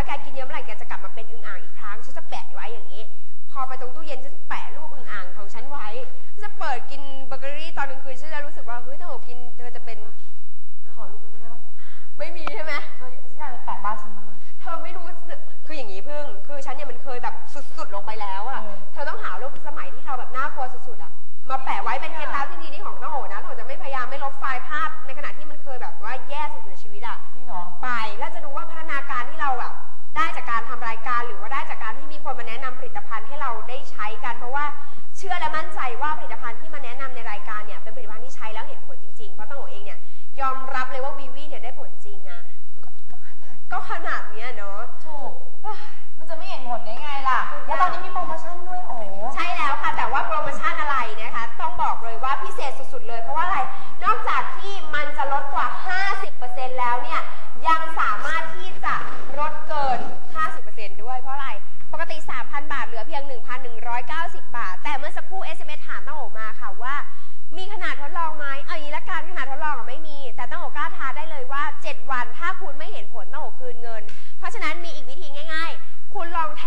ถ้าแกกินเยอะเมื่อไหร่แกจะกลับมาเป็นอึ่งอ่างอีกครั้งฉันจะแปะไว้อย่างนี้ พอไปตรงตู้เย็นฉันจะแปะรูปอึ่งอ่างของฉันไว้ฉันจะเปิดกินเบเกอรี่ตอนกลางคืนฉันจะรู้สึกว่าเฮ้ยถ้าผมกินเธอจะเป็นขอรูปได้ปะไม่มีใช่ไหมเธอฉันอยากไปแปะบ้านฉันบ้างอะ เธอไม่รู้สึกคืออย่างนี้พึ่ง คือฉันเนี่ยมันเคยแบบสุดๆลงไปแล้วอะเออ เธอต้องหารูปสมัยที่เราแบบน่ากลัวสุดๆอะมาแปะไว้เป็นเคล็ดลับที่ดีที่ของน้องโอ นาดก็ขนาดเนี้ยเนาะ ถูก มันจะไม่เห็นผลได้ไงล่ะ แล้วตอนนี้มีโปรโมชั่นด้วยโอ้ใช่แล้วค่ะ แต่ว่าโปรโมชั่นอะไรนะคะ ต้องบอกเลยว่าพิเศษสุดๆเลย เพราะว่าอะไร นอกจากที่มันจะลดกว่า 50%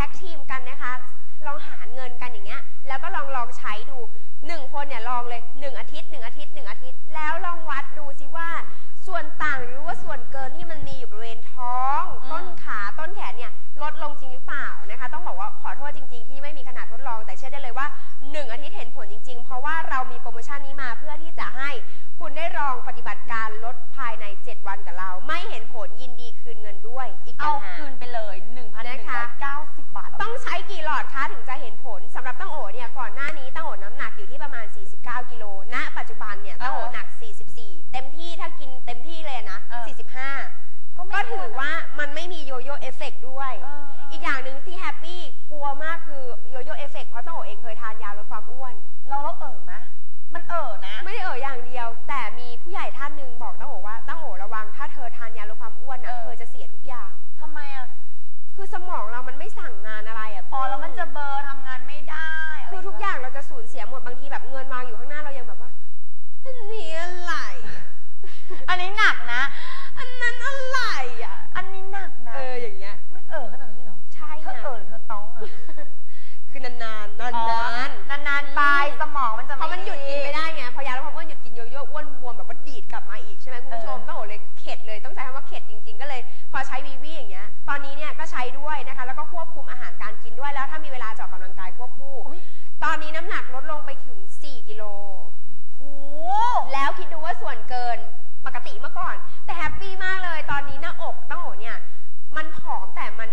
ท็กทีมกันนะคะ ลองหารเงินกันอย่างเงี้ย แล้วก็ลองลองใช้ดู1คนเนี่ยลองเลย1อาทิตย์1อาทิตย์1อาทิตย์ แล้วลองวัดดูสิว่า ส่วนต่างหรือว่าส่วนเกินที่มันมีอยู่บริเวณท้องอืมต้นขาต้นแขนเนี่ยลดลงจริงหรือเปล่านะคะ ต้องบอกว่าขอโทษจริง ๆ ที่ไม่มีขนาดทดลอง แต่เชื่อได้เลยว่า 1 อาทิตย์เห็นผลจริง ๆ เพราะว่าเรามีโปรโมชั่นนี้มาเพื่อที่จะให้คุณได้ลองปฏิบัติการลดภายใน 7 วันกับเรา ไม่เห็นผลยินดีคืนเงินด้วย อีกเอาต่างหาก ไม่ได้เอ่ยอย่างเดียว แต่มีผู้ใหญ่ท่านหนึ่งบอกตั้งโอว่าตั้งโอระวัง ถ้าเธอทานยาลดความอ้วนนะเออ เธอจะเสียทุกอย่าง ทำไมอะคือสมองเรามันไม่สั่งงานอะไรอะอ๋อแล้วมันจะเบลอร์ทำงานไม่ได้ะไรคือทุกอย่างเราจะสูญเสียหมดบางทีแบบเงินวางอยู่ข้างหน้าเรายังแบบว่าอันนี้อะไรอะอันนี้หนักนะ อันนั้นอะไรอะอันนี้หนักนะเอออย่างเงี้ย มันเอ่อขนาดนั้นเลยเหรอใช่เธอไงเอ่อหรือเธอต้องอะคือนานๆนานๆ นานอ๋อนานๆไปสมองมันจะเพราะมันหยุดกินไม่ได้ไงพอยาลดความอ้วนหยุด กินโยโย่อ้วนบวมแบบว่าดีดกลับมาอีกใช่ไหมคุณผู้ชมเออ ต้องบอกเลยเข็ดเลยต้องใช้คำว่าเข็ดจริง ๆ ก็เลย พอใช้วีวีอย่างเงี้ย ตอนนี้เนี่ยก็ใช้ด้วยนะคะ แล้วก็ควบคุมอาหารการกินด้วยแล้วถ้ามีเวลาจะออกกำลังกายควบคู่ อุ๊ย ตอนนี้น้ำหนักลดลงไปถึง 4 กิโล โห แล้วคิดดูว่าส่วนเกินปกติเมื่อก่อน แต่แฮปปี้มากเลยตอนนี้หน้าอกตั้งโอเนี่ย มันผอมแต่มันไ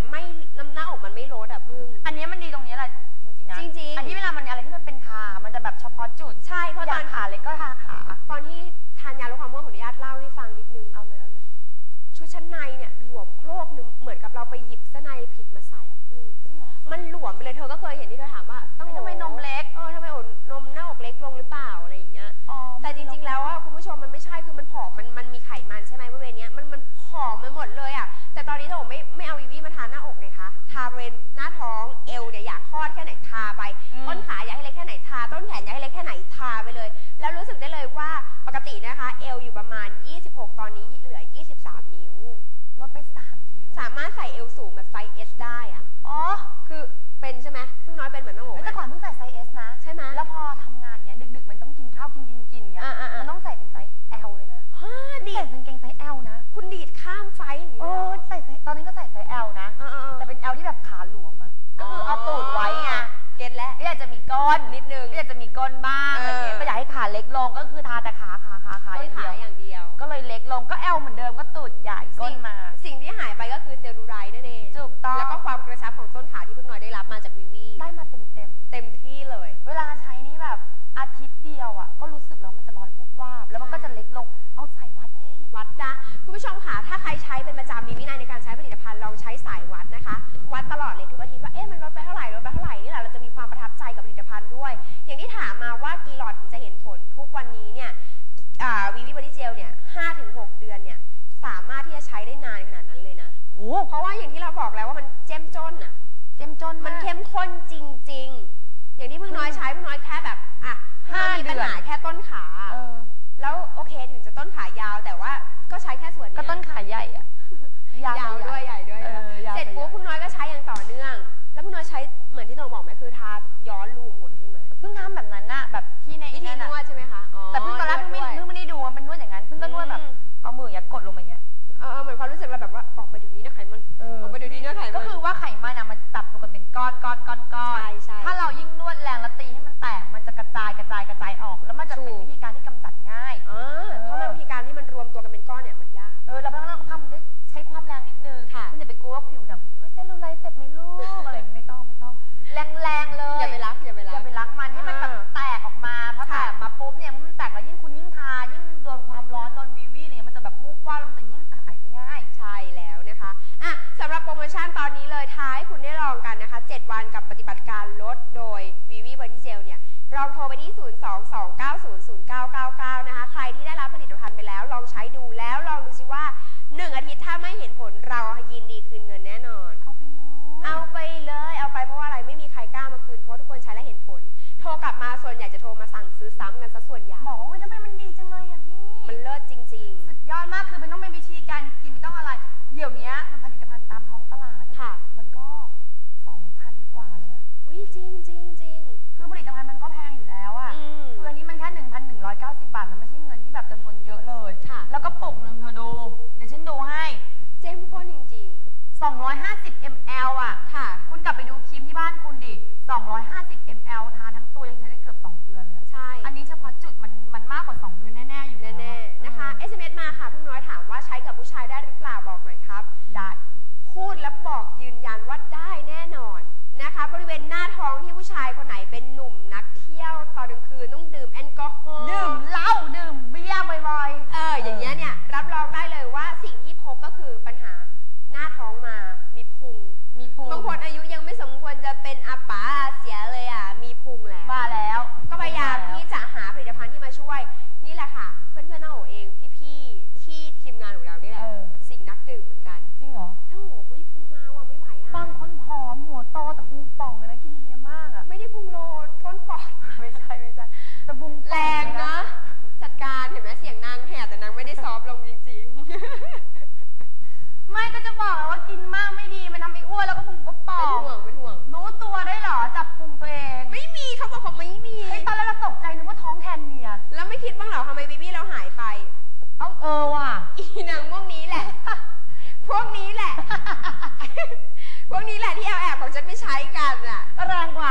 ม่น้ หมดเลยอะ แต่ตอนนี้เราไม่ไม่เอาวีวีมาทาหน้าอกไงคะ ทาบริเวณหน้าท้องเอวเนี่ยอยากคลอดแค่ไหนทาไปอืมต้นขาอยากให้เล็กแค่ไหนทา ต้นแขนอยากให้เล็กแค่ไหนทาไปเลย แล้วรู้สึกได้เลยว่าปกตินะคะ เอวอยู่ประมาณ 26 ตอนนี้เหลือ 23 นิ้ว ลดไปสามนิ้ว สามารถใส่เอวสูงแบบไซส์ S ได้อะ อ๋อ คือ ดีดข้ามไฟอย่างนี้เอเลยเหรออใส่ไซส์ตอนนี้ก็ใส่ไซส์ L นะอ่าๆๆแต่เป็น L ที่แบบขาหลวมอะก็คือเอาตูดไว้ไงเก็ตแล้ว ก็อยากจะมีก้นนิดนึงก็อยากจะมีก้นบ้างอะไรเงี้ยเออ ก็อยากให้ขาเล็กลงก็คือทาแต่ขาขาขาขาต้อนย่างขาเดียวอย่างเดียวก็เลยเล็กลงก็ L เหมือนเดิมก็ตูดใหญ่ก้นมา สิ่งที่หายไปก็คือเซลลูไรด์นั่นเองถูกต้อง แล้วก็ความกระชับของต้นขาที่เพิ่งน้อยได้รับมาจากวีวีได้มาเต็มเต็มเต็มที่เลยๆเวลาใช้นี่แบบอาทิตย์เดียวอะก็รู้สึกแล้วมันจะร้อนวูบวาบแล้วมันก็จะเล็กลง เอาใส่วัดไง วัดนะคุณผู้ชมค่ะถ้าใครใช้เป็นประจำมีวินัยในการใช้ผลิตภัณฑ์ลองใช้สายวัดนะคะ วัดตลอดเลยทุกอาทิตย์ว่าเอ๊ะมันลดไปเท่าไหร่ลดไปเท่าไหร่นี่แหละเราจะมีความประทับใจกับผลิตภัณฑ์ด้วย อย่างที่ถามมาว่ากี่หลอดถึงจะเห็นผลทุกวันนี้เนี่ยวีวีบอดี้เจลเนี่ยห้าถึงหกเดือนเนี่ยสามารถที่จะใช้ได้นานขนาดนั้นเลยนะโอ้เพราะว่าอย่างที่เราบอกแล้วว่ามันเจ้มจนอะเจ้มจนมันมากเข้มข้นจริง ๆ อย่างที่เพิ่งน้อยใช้เพิ่งน้อยแค่แบบอะห้าห้ามีปัญหาเดือนแค่ต้นขาเออ แล้วโอเคถึงจะต้นขายาวแต่ว่าก็ใช้แค่ส่วนเนี้ยก็ต้นขาใหญ่อะยาวด้วยใหญ่ด้วย เออยาวเสร็จไปปุ๊บพึ่งน้อยก็ใช้อย่างต่อเนื่อง แล้วพึ่งน้อยใช้เหมือนที่น้องบอกไหมคือทาย้อนรูมหุ่นขึ้นมาเพิ่งทำแบบนั้นน่ะแบบที่ในวิธีนั่นนน่ะวดใช่ไหมคะอ๋อแต่เพิ่งตอนแรกเพิ่งไม่นวดด้วยเพิ่งไม่ได้ดูว่ามันนวดอย่างนั้นเพิ่งก็นวดแบบอืมเอามืออย่างเงี้ยกดลงมาอย่างเงี้ยเออเหมือนความรู้สึกเราแบบว่าออกไปเดี๋ยวนี้นะไขมันเออ ออกไปเดี๋ยวนี้นะไขมัน ก็คือว่าไขมันอะมันจับตัวกันเป็นก้อนก้อนก้อนก้อนใช่ใช่ ถ้าเรายิ่งนวดแรงแล้วตีให้มัน อย่าไปรักอย่าไปรัอก ย่าไปรักมันให้มันแบบอ่าแตกออกมาพอแตค่ะ กมาปุ๊บเนี่ยมันแตกแล้วยิ่งคุณยิ่งทายิ่งโดนความร้อนโดนวีวีเนี่ยมันจะแบบมูกว่าดแล้วมันจะยิ่งหายง่าย ใช่แล้วนะคะ อะสำหรับโปรโมชั่นตอนนี้เลยท้ายคุณได้ลองกันนะคะ 7 วันกับปฏิบัติการลดโดย v ีวีบอดี้เจลเนี่ยลองโทรไปที่ 022900999 นะคะ ใครที่ได้รับผลิตภัณฑ์ไปแล้ว ลองใช้ดูแล้วลองดูซิว่า 1 อาทิตย์ถ้ ส่วนใหญ่จะโทรมาสั่งซื้อซ้ำกันซะส่วนใหญ่ บอกว่าอุ๊ยทำไม 250 ml อะๆค่ะ คุณกลับไปดูครีมที่บ้านคุณดิ 250 ml ทาทั้งตัวยังใช้ได้เกือบ 2 เดือนเลยอะใช่ อันนี้เฉพาะจุดมันมันมากกว่า 2 เดือนแน่ ๆ อยู่ล้วแน่ๆนะคะเออ SMS มาค่ะเพิ่งน้อยถามว่าใช้กับผู้ชายได้หรือเปล่าบอกหน่อยครับ ได้ พูดและบอกยืนยันว่าได้แน่นอนนะคะ บริเวณหน้าท้องที่ผู้ชายคนไหนเป็นหนุ่มนักเที่ยวตอนกลางคืนต้องดื่มแอลกอฮอล์ดื่มเหล้าดื่มเบียร์บ่อยๆเอออย่างเงี้ย แต่พุงแรงนะ จัดการเห็นไหมเสียงนางแหบแต่นางไม่ได้ซอฟต์ลงจริงไม่ก็จะบอกแล้วว่ากินมากไม่ดีมันทำให้อ้วนแล้วก็พุงก็ๆ ป่อเป็นงห่วง เป็นห่วง รู้ตัวได้เหรอจับพุงตัวเองไม่มีเขาบอกเขาไม่มี ไอ้ยตอนแรกเราตกใจนึกว่าท้องแทนเมียแล้วไม่คิดบ้างเหรอทำไมบีบี้เราหายไป เอาเออว่ะ อีนางพวกนี้แหละ พวกนี้แหละ พวกนี้แหละที่เอาแอบของฉันไม่ใช้กันอะ แรงกว่า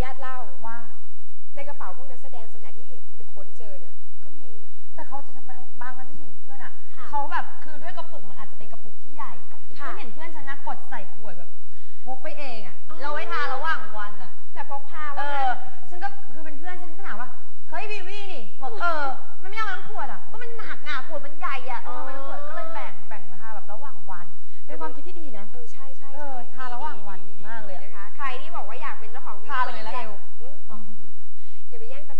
นุญาตเล่าว่า ในกระเป๋าพวกนักแสดงส่วนใหญ่ที่เห็นไปค้นเจอเนี่ยก็มีนะ แต่เขาจะบางครั้งฉันเห็นเพื่อนอะค่ะเขาแบบคือด้วยกระปุกมันอาจจะเป็นกระปุกที่ใหญ่ค่ะฉันเห็นเพื่อนฉันนะกดใส่ขวดแบบพกไปเองอะอ๋อ เราไว้ทาระหว่างวันอะแต่พกพาเอว่าองั้นฉันก็คือเป็นเพื่อนฉันก็ถามว่า เฮ้ยบีวี่นี่บอกเออ มันไม่เอาล้างขวดอะ ก็มันหนักอะขวดมันใหญ่อะ เออมันขวดก็เลยแบ่งแบ่งมาทาแบบระหว่างวัน เป็นความคิดที่ดีนะ เออใช่ใช่เออใช่ทาระหว่างวันดีมรที่บอกว่าอยากเป็นเจ้าของ วิวทาบอเลยดี้แล้วเจกันลอืมอ๋ออย่าไปแย่งตะ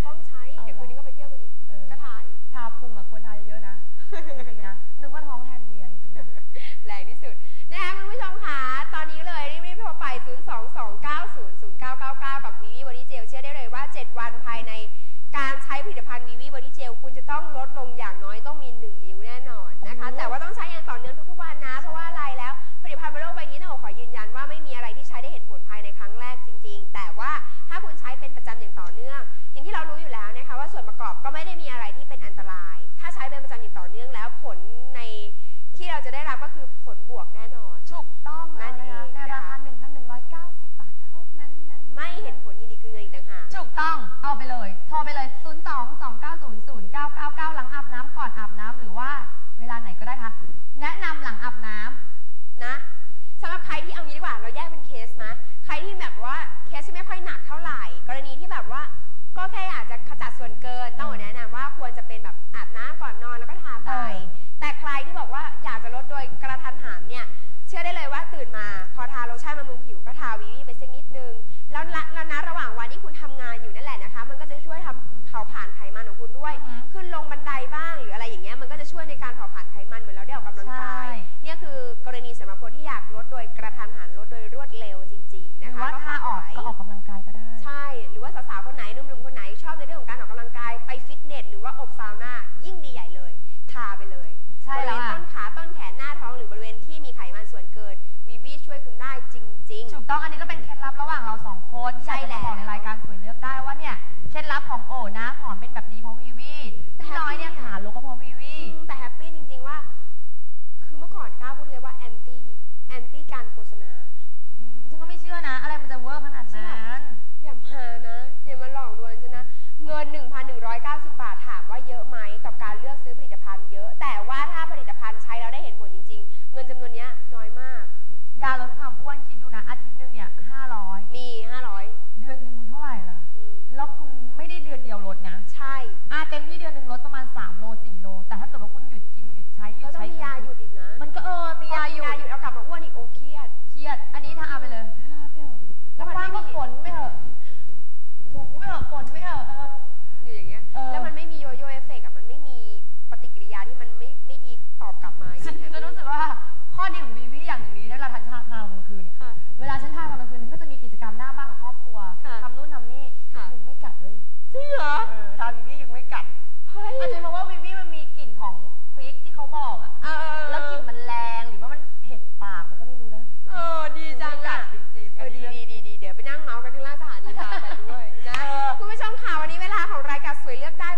กล้ 022900999 หลังอาบน้ำก่อนอาบน้ำหรือว่าเวลาไหนก็ได้คะแนะนำหลังอาบน้ำนะสำหรับใครที่เอางี้ดีกว่า เราแยกเป็นเคสมะใครที่แบบว่าเคสที่ไม่ค่อยหนักเท่าไหร่ กรณีที่แบบว่า ก็แค่อยากจะขจัดส่วนเกิน ต้องแนะนำว่าควรจะเป็นแบบอาบน้ำก่อนนอนแล้วก็ทาไป แต่ใครที่บอกว่าอยากจะลดโดยกระทันหันเนี่ย เชื่อได้เลยว่าตื่นมา พอทาโลชั่นบำรุงผิวก็ทาวีวีไปสักนิดนึง แล้วละแล้วนะระหว่างวันที่คุณทำาผลาญไขมันของคุณด้วย อือหือขึ้นลงบันไดบ้างหรืออะไรอย่างเงี้ยมันก็จะช่วยในการเผาผลาญไขมันเหมือนเราได้ออกกำลังกาย ใช่ เนี่ยคือกรณีสำหรับคนที่อยากลดโดยกระทันหันลดโดยรวดเร็วจริง ๆ หนะรือคะว่าถ้าออกฝก็ไว้ออกกำลังกายก็ได้ ใช่ หรือว่าสาวๆคนไหนหนุ่มๆคนไหนชอบในเรื่องของการออกกำลังกายไปฟิตเนสหรือว่าอบซาวน่ายิ่งดีใหญ่เลยทาไปเลย ใช่บริแล้เววณค่ะต้นขาต้นแขนหน้าท้องหรือบริเวณที่มีไขมันส่วนเกินวีวีช่วยคุณได้จริงถูกต้องอันนี้ก็เป็นเคล็ดลับระหว่างเราสองคนที่ใช่อยากจะมาบอกแล้วในรายการสวย ลับของโอนะหอมเป็นแบบนี้เพราะวีวีพี่น้อยเนี่ย เลือกได้